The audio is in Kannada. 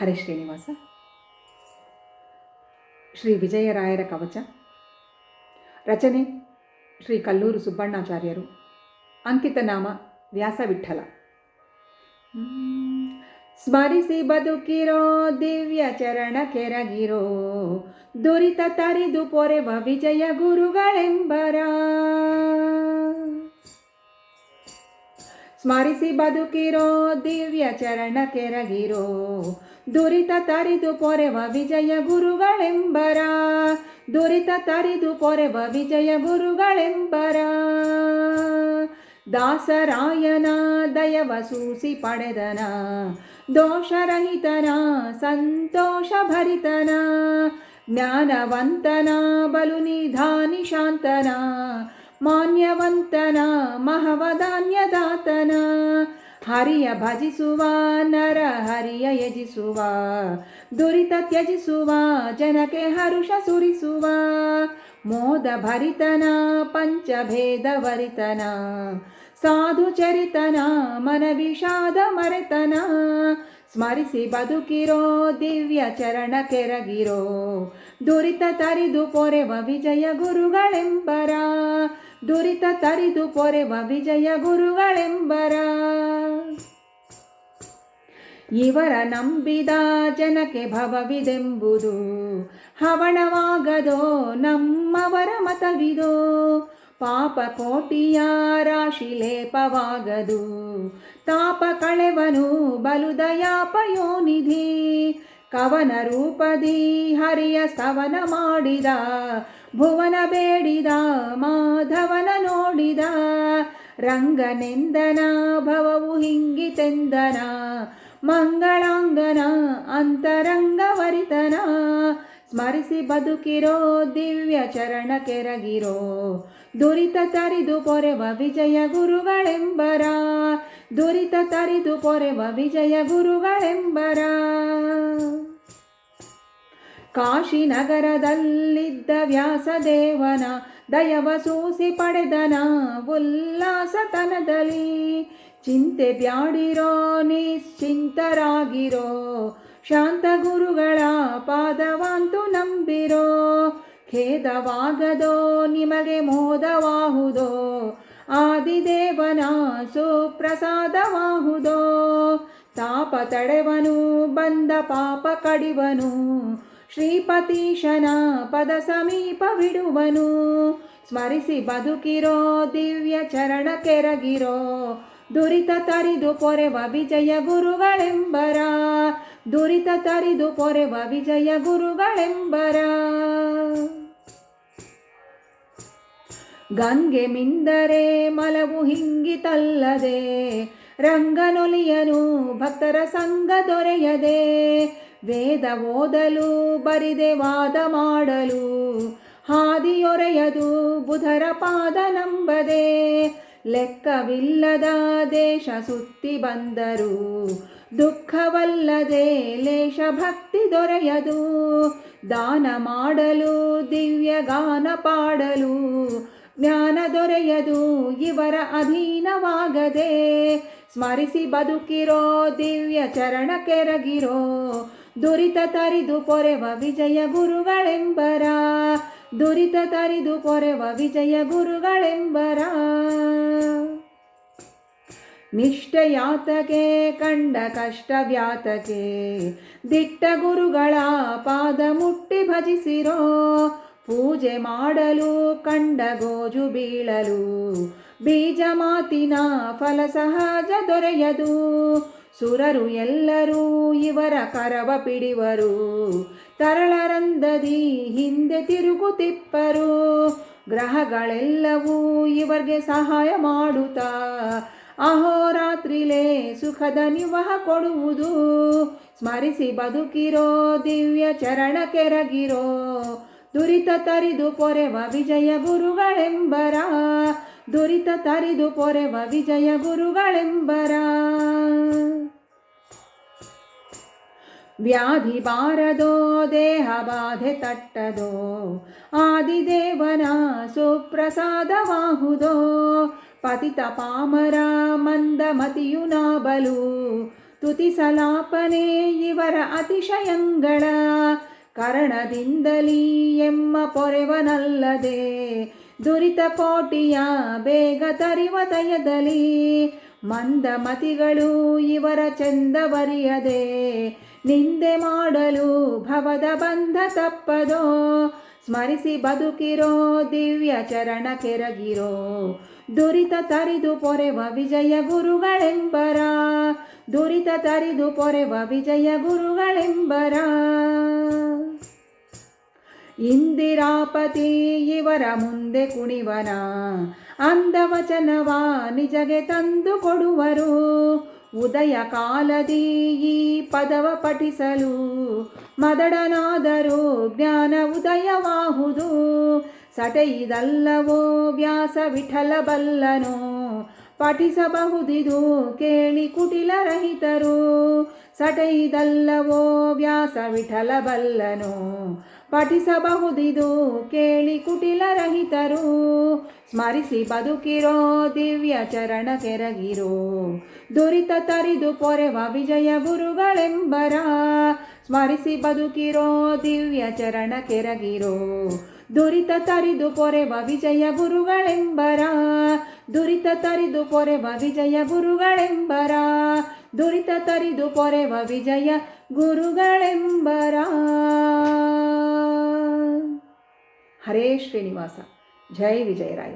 ಹರೇ ಶ್ರೀನಿವಾಸ. ಶ್ರೀ ವಿಜಯರಾಯರ ಕವಚ. ರಚನೆ ಶ್ರೀ ಕಲ್ಲೂರು ಸುಬ್ಬಣ್ಣಾಚಾರ್ಯರು. ಅಂಕಿತ ನಾಮ ವ್ಯಾಸವಿಠಲ. ಸ್ಮರಿಸಿ ಬದುಕಿರೋ ದಿವ್ಯ ಚರಣ ಕೆರಗಿರೋ, ದುರಿತ ತರಿದು ಪೊರೆವ ವಿಜಯ ಗುರುಗಳೆಂಬರ. ಸ್ಮರಿಸಿ ಬದುಕಿರೋ ದಿವ್ಯ ಚರಣ ಕೆರಗಿರೋ ದುರಿತ ತರಿದು ಪೊರೆವ ವಿಜಯ ಗುರುಗಳೆಂಬರ. ದುರಿತ ತರಿದು ಪೊರೆವ ವಿಜಯ ಗುರುಗಳೆಂಬರ. ದಾಸರಾಯನ ದಯವ ಸೂಸಿ ಪಡೆದನ. ದೋಷರಹಿತನ ಸಂತೋಷ ಭರಿತನ ಜ್ಞಾನವಂತನ, ಬಲು ನಿಧಾನಿ ಶಾಂತನ. ಮಾನ್ಯವಂತನ ಮಹವಧಾನ್ಯದಾತನ ಹರಿಯ ಭಜಿಸುವ, ನರ ಹರಿಯ ಯಜಿಸುವ, ದುರಿತ ತ್ಯಜಿಸುವ ಜನಕ್ಕೆ ಹರುಷ ಸುರಿಸುವ, ಮೋದ ಭರಿತನ ಪಂಚಭೇದ ವರಿತನ ಸಾಧು ಚರಿತನ ಮನ ವಿಷಾದ ಮರೆತನ, ಸ್ಮರಿಸಿ ಬದುಕಿರೋ, ದಿವ್ಯ ಚರಣ ಕೆರಗಿರೋ, ದುರಿತ ತರಿದು ಪೊರೆವ ವಿಜಯ ಗುರುಗಳೆಂಬರ, ದುರಿತ ತರಿದು ಪೊರೆವ ವಿಜಯ ಗುರುಗಳೆಂಬರ ಇವರ ನಂಬಿದ ಜನಕ್ಕೆ ಭವವಿದೆಂಬುದು ಹವಣವಾಗದೋ ನಮ್ಮವರ ಮತವಿದೋ ಪಾಪ ಕೋಟಿಯ ರಾಶಿ ಲೇಪವಾಗದು. ತಾಪ ಕಳೆವನು ಬಲು ದಯಾಪಯೋನಿಧಿ ಕವನ ರೂಪದಿ ಹರಿಯ ಸ್ತವನ ಮಾಡಿದ. ಭುವನ ಬೇಡಿದ ಮಾಧವನ ನೋಡಿದ. ರಂಗನೆಂದನ ಭವವು ಹಿಂಗಿತೆಂದನ ಮಂಗಳಾಂಗನ ಅಂತರಂಗವರಿತನ. ಸ್ಮರಿಸಿ ಬದುಕಿರೋ, ದಿವ್ಯ ಚರಣ ಕೆರಗಿರೋ. ದುರಿತ ತರಿದು ಪೊರೆವ ವಿಜಯ ಗುರುಗಳೆಂಬರ. ದುರಿತ ತರಿದು ಪೊರೆವ ವಿಜಯ ಗುರುಗಳೆಂಬರ. ಕಾಶಿನಗರದಲ್ಲಿದ್ದ ವ್ಯಾಸದೇವನ ದಯವ ಸೂಸಿ ಪಡೆದನ ಉಲ್ಲಾಸತನದಲ್ಲಿ. ಚಿಂತೆ ಬ್ಯಾಡಿರೋ, ನಿಶ್ಚಿಂತರಾಗಿರೋ, ಶಾಂತ ಗುರುಗಳ ಪಾದವಂತು ನಂಬಿರೋ, ಖೇದವಾಗದೋ, ನಿಮಗೆ ಮೋದವಾಹುದೋ, ಆದಿದೇವನ ಸುಪ್ರಸಾದವಾಹುದೋ, ತಾಪ ತಡೆವನು, ಬಂದ ಪಾಪ ಕಡಿವನು, ಶ್ರೀಪತೀಶನ ಪದ ಸಮೀಪ ಬಿಡುವನು, ಸ್ಮರಿಸಿ ಬದುಕಿರೋ, ದಿವ್ಯ ಚರಣ ಕೆರಗಿರೋ ದುರಿತ ತರಿದು ಪೊರೆವ ವಿಜಯ ಗುರುಗಳೆಂಬರ. ದುರಿತ ತರಿದು ಪೊರೆವ ವಿಜಯ ಗುರುಗಳೆಂಬರ. ಗಂಗೆ ಮಿಂದರೆ ಮಲವು ಹಿಂಗಿತಲ್ಲದೆ, ರಂಗನೊಲಿಯನು ಭಕ್ತರ ಸಂಘ ದೊರೆಯದೆ. ವೇದ ಓದಲು, ಬರಿದೆ ವಾದ ಮಾಡಲು, ಹಾದಿಯೊರೆಯದು ಬುಧರ ಪಾದ ನಂಬದೆ. ಲೆಕ್ಕವಿಲ್ಲದ ದೇಶ ಸುತ್ತಿ ಬಂದರು, ದುಃಖವಲ್ಲದೆ ಲೇಷ ಭಕ್ತಿ ದೊರೆಯದು. ದಾನ ಮಾಡಲು, ದಿವ್ಯ ಗಾನ ಪಾಡಲು ಜ್ಞಾನ ದೊರೆಯದು. ಇವರ ಅಧೀನವಾಗದೆ ಸ್ಮರಿಸಿ ಬದುಕಿರೋ, ದಿವ್ಯ ಚರಣ ಕೆರಗಿರೋ, ದುರಿತ ತರಿದು ಪೊರೆವ ವಿಜಯ ಗುರುಗಳೆಂಬರ ದುರಿತ ತರಿದು ಪೊರೆವ ವಿಜಯ ಗುರುಗಳೆಂಬರ. ನಿಷ್ಠಯಾತಕೆ ಕಂಡ ಕಷ್ಟ ವ್ಯಾತಕೆ ದಿಟ್ಟ ಗುರುಗಳ ಪಾದ ಮುಟ್ಟಿ ಭಜಿಸಿರೋ. ಪೂಜೆ ಮಾಡಲು ಕಂಡ ಗೋಜು ಬೀಳಲು ಬೀಜ ಮಾತಿನ ಫಲ ಸಹಜ ದೊರೆಯದು. ಸುರರು ಎಲ್ಲರೂ ಇವರ ಕರವ ಪಿಡಿವರು. ತರಳರಂದದಿ ಹಿಂದೆ ತಿರುಗುತ್ತಿಪ್ಪರು. ಗ್ರಹಗಳೆಲ್ಲವೂ ಇವರಿಗೆ ಸಹಾಯ ಮಾಡುತ್ತಾ. ಅಹೋರಾತ್ರಿಲೇ ಸುಖದ ನಿವಹ ಕೊಡುವುದು. ಸ್ಮರಿಸಿ ಬದುಕಿರೋ, ದಿವ್ಯ ಚರಣ ಕೆರಗಿರೋ. ದುರಿತ ತರಿದು ಪೊರೆವ ವಿಜಯ ಗುರುಗಳೆಂಬರ. ದುರಿತ ತರಿದು ಪೊರೆವ ವಿಜಯ ಗುರುಗಳೆಂಬರ. ವ್ಯಾಧಿ ಬಾರದೋ ದೇಹ ಬಾಧೆ ತಟ್ಟದೋ, ಆದಿದೇವನ ಸುಪ್ರಸಾದವಾಹುದೋ, ಪತಿತ ಪಾಮರ ಮಂದ ಮತಿಯು ನಾಬಲು ತುತಿಸಲಾಪನೆ ಇವರ ಅತಿಶಯಂಗಳ, ಕರಣದಿಂದಲೀ ಎಮ್ಮ ಪೊರೆವನಲ್ಲದೆ, ದುರಿತ ಕೋಟಿಯ ಬೇಗ ತರಿವ ದಯದಲ್ಲಿ ಮಂದಮತಿಗಳು ಇವರ ಚಂದವರಿಯದೆ. ನಿಂದೆ ಮಾಡಲು ಭವದ ಬಂಧ ತಪ್ಪದೋ? ಸ್ಮರಿಸಿ ಬದುಕಿರೋ, ದಿವ್ಯ ಚರಣ ಕೆರಗಿರೋ? ದುರಿತ ತರಿದು ಪೊರೆವ ವಿಜಯ ಗುರುಗಳೆಂಬರ? ದುರಿತ ತರಿದು ಪೊರೆವ ವಿಜಯ ಗುರುಗಳೆಂಬರ? ಇಂದಿರಾಪತಿ ಇವರ ಮುಂದೆ ಕುಣಿವನ. ಅಂದವಚನವ ನಿಜಗೆ ತಂದು ಕೊಡುವರು. ಉದಯ ಕಾಲದಿ ಈ ಪದವ ಪಠಿಸಲು. ಮದಡನಾದರೂ ಜ್ಞಾನ ಉದಯವಾಹುದು. ಸಟೆಯಿದಲ್ಲವೋ ವ್ಯಾಸ ವಿಠಲ ಬಲ್ಲನು ಪಠಿಸಬಹುದಿದು ಕೇಳಿ ಕುಟಿಲ ರಹಿತರು. ಸಟೈದಲ್ಲವೋ ವ್ಯಾಸ ವಿಠಲ ಬಲ್ಲನು ಪಠಿಸಬಹುದಿದು ಕೇಳಿ ಕುಟಿಲ ರಹಿತರು. ಸ್ಮರಿಸಿ ಬದುಕಿರೋ ದಿವ್ಯ ಚರಣ ಕೆರಗಿರೋ. ದುರಿತ ತರಿದು ಪೊರೆವ ವಿಜಯ ಗುರುಗಳೆಂಬರ. ಸ್ಮರಿಸಿ ಬದುಕಿರೋ, ದಿವ್ಯ ಚರಣ ಕೆರಗಿರೋ. ದುರಿತ ತರಿದು ಪೊರೆವ ವಿಜಯ ಗುರುಗಳೆಂಬರ. ದುರಿತ ತರಿದು ಪೊರೆವ ವಿಜಯ ಗುರುಗಳೆಂಬರ. ದುರಿತ ತರಿದು ಪೊರೆವ ವಿಜಯ ಗುರುಗಳೆಂಬರ. ಹರೇ ಶ್ರೀನಿವಾಸ. ಜೈ ವಿಜಯರಾಯ.